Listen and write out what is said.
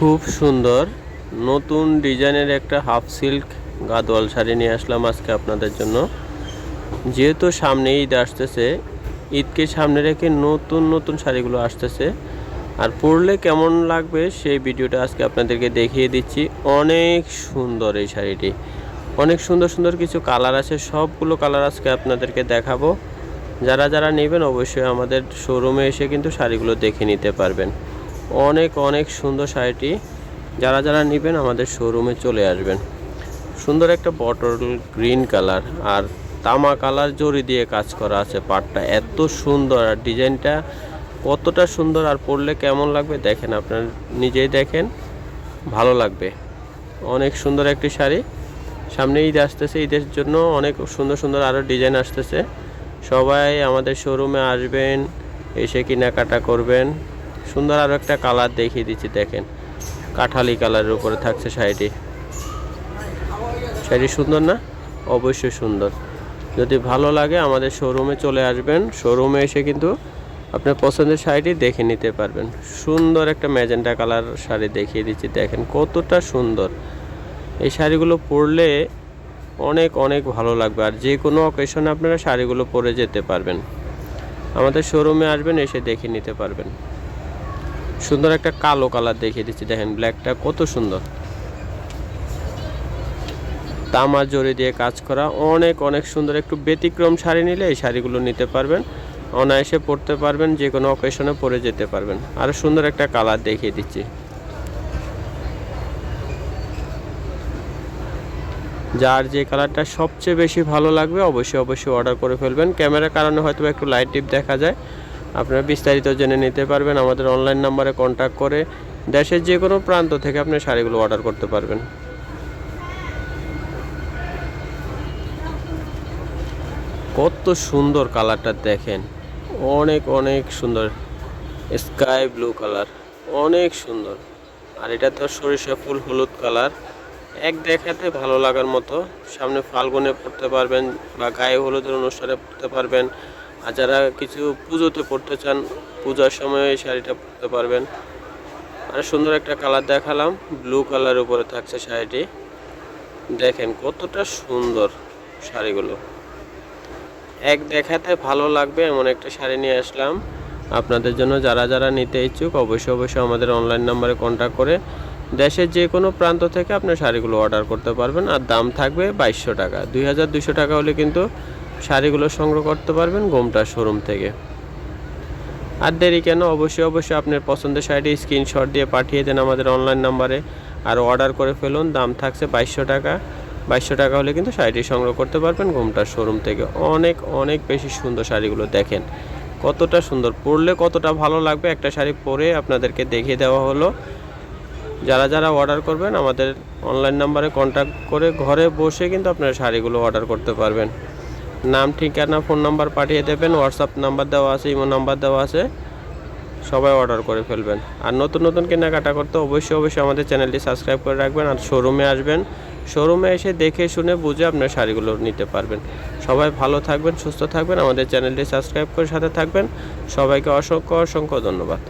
খুব সুন্দর। নতুন ডিজাইনের একটা হাফ সিল্ক গাদোয়াল শাড়ি নিয়ে আসলাম আজকে আপনাদের জন্য। যেহেতু সামনে ঈদ আসতেছে, ঈদকে সামনে রেখে নতুন নতুন শাড়িগুলো আসতেছে। আর পরলে কেমন লাগবে সেই ভিডিওটা আজকে আপনাদেরকে দেখিয়ে দিচ্ছি। অনেক সুন্দর এই শাড়িটি। অনেক সুন্দর সুন্দর কিছু কালার আছে, সবগুলো কালার আজকে আপনাদেরকে দেখাবো। যারা যারা নেবেন অবশ্যই আমাদের শোরুমে এসে কিন্তু শাড়িগুলো দেখে নিতে পারবেন। অনেক অনেক সুন্দর শাড়িটি। যারা যারা নেবেন আমাদের শোরুমে চলে আসবেন। সুন্দর একটা বটল গ্রিন কালার আর তামা কালার জড়ি দিয়ে কাজ করা আছে পাটটা। এত সুন্দর আর ডিজাইনটা কতটা সুন্দর আর পরলে কেমন লাগবে দেখেন আপনার, নিজেই দেখেন, ভালো লাগবে। অনেক সুন্দর একটি শাড়ি। সামনে ঈদ আসতেছে, ঈদের জন্য অনেক সুন্দর সুন্দর আরও ডিজাইন আসতেছে। সবাই আমাদের শোরুমে আসবেন, এসে কেনাকাটা করবেন। সুন্দর আরও একটা কালার দেখিয়ে দিচ্ছি, দেখেন। কাঠালি কালারের উপরে থাকছে শাড়িটি। শাড়ি সুন্দর না? অবশ্যই সুন্দর। যদি ভালো লাগে আমাদের শোরুমে চলে আসবেন। শোরুমে এসে কিন্তু আপনার পছন্দের শাড়িটি দেখে নিতে পারবেন। সুন্দর একটা ম্যাজেন্টা কালার শাড়ি দেখিয়ে দিচ্ছি, দেখেন কতটা সুন্দর। এই শাড়িগুলো পরলে অনেক অনেক ভালো লাগবে। আর যে কোনো অকেশনে আপনারা শাড়িগুলো পরে যেতে পারবেন। আমাদের শোরুমে আসবেন, এসে দেখে নিতে পারবেন। সুন্দর একটা কালো কালার দেখিয়ে দিচ্ছি। দেখেন ব্ল্যাকটা কত সুন্দর। তামা জড়ি দিয়ে কাজ করা অনেক অনেক সুন্দর। একটু ব্যতিক্রম শাড়ি নিলে এই শাড়িগুলো নিতে পারবেন। অনায়াসে পরতে পারবেন, যে কোনো অকেশনে পরে যেতে পারবেন। আরও সুন্দর একটা কালার দেখিয়ে দিচ্ছি। যার যে কালারটা সবচেয়ে বেশি ভালো লাগবে, অবশ্যই অবশ্যই অর্ডার করে ফেলবেন। ক্যামেরার কারণে হয়তো একটু লাইট টিপ দেখা যায়। আপনারা বিস্তারিত জেনে নিতে পারবেন। আমাদের অনলাইন নাম্বারে কন্ট্যাক্ট করে দেশের যে কোনো প্রান্ত থেকে আপনি শাড়িগুলো অর্ডার করতে পারবেন। কত সুন্দর কালারটা দেখেন। অনেক অনেক সুন্দর। স্কাই ব্লু কালার অনেক সুন্দর। আর এটা তো সরিষা ফুল হলুদ কালার এক দেখাতে ভালো লাগার মতো। সামনে ফাল্গুনে পড়তে পারবেন বা গায়ে হলুদের অনুষ্ঠানে পড়তে পারবেন। আর যারা কিছু পুজোতে পড়তে চান, পূজার সময় এই শাড়িটা পরতে পারবেন। আর সুন্দর একটা কালার দেখালাম ব্লু কালারের উপরে থাকছে শাড়িটি। দেখেন কতটা সুন্দর শাড়িগুলো। এক দেখাতে ভালো লাগবে এমন একটা শাড়ি নিয়ে আসলাম। আপনাদের জন্য যারা যারা নিতে ইচ্ছুক, অবশ্যই অবশ্যই আমাদের অনলাইন নাম্বারে কন্ট্যাক্ট করে দেশের যে কোনো প্রান্ত থেকে আপনার শাড়িগুলো অর্ডার করতে পারবেন। আর দাম থাকবে বাইশশো টাকা। দুই টাকা হলে কিন্তু শাড়িগুলো সংগ্রহ করতে পারবেন গোমটা শোরুম থেকে। আর দেরি কেন? অবশ্যই অবশ্যই আপনার পছন্দের শাড়িটি স্ক্রিনশট দিয়ে পাঠিয়ে দেন আমাদের অনলাইন নাম্বারে। আর অর্ডার করে ফেলুন, দাম থাকছে বাইশশো টাকা। বাইশশো টাকা হলে কিন্তু শাড়িটি সংগ্রহ করতে পারবেন গোমটার শোরুম থেকে। অনেক অনেক বেশি সুন্দর শাড়িগুলো দেখেন। কতটা সুন্দর, পরলে কতটা ভালো লাগবে? একটা শাড়ি পরে আপনাদেরকে দেখিয়ে দেওয়া হলো। যারা যারা অর্ডার করবেন, আমাদের অনলাইন নাম্বারে কন্ট্যাক্ট করে ঘরে বসে কিন্তু আপনারা শাড়িগুলো অর্ডার করতে পারবেন। নাম, ঠিকানা, ফোন নাম্বার পাঠিয়ে দেবেন হোয়াটসঅ্যাপ নাম্বার দেওয়া আছে, ইমো নাম্বার দেওয়া আছে। সবাই অর্ডার করে ফেলবেন। আর নতুন নতুন কেনাকাটা করতে অবশ্যই অবশ্যই আমাদের চ্যানেলটি সাবস্ক্রাইব করে রাখবেন আর শোরুমে আসবেন। শোরুমে এসে দেখে, শুনে, বুঝে আপনার শাড়িগুলো নিতে পারবেন। সবাই ভালো থাকবেন, সুস্থ থাকবেন। আমাদের চ্যানেলটি সাবস্ক্রাইব করে সাথে থাকবেন। সবাইকে অসংখ্য অসংখ্য ধন্যবাদ।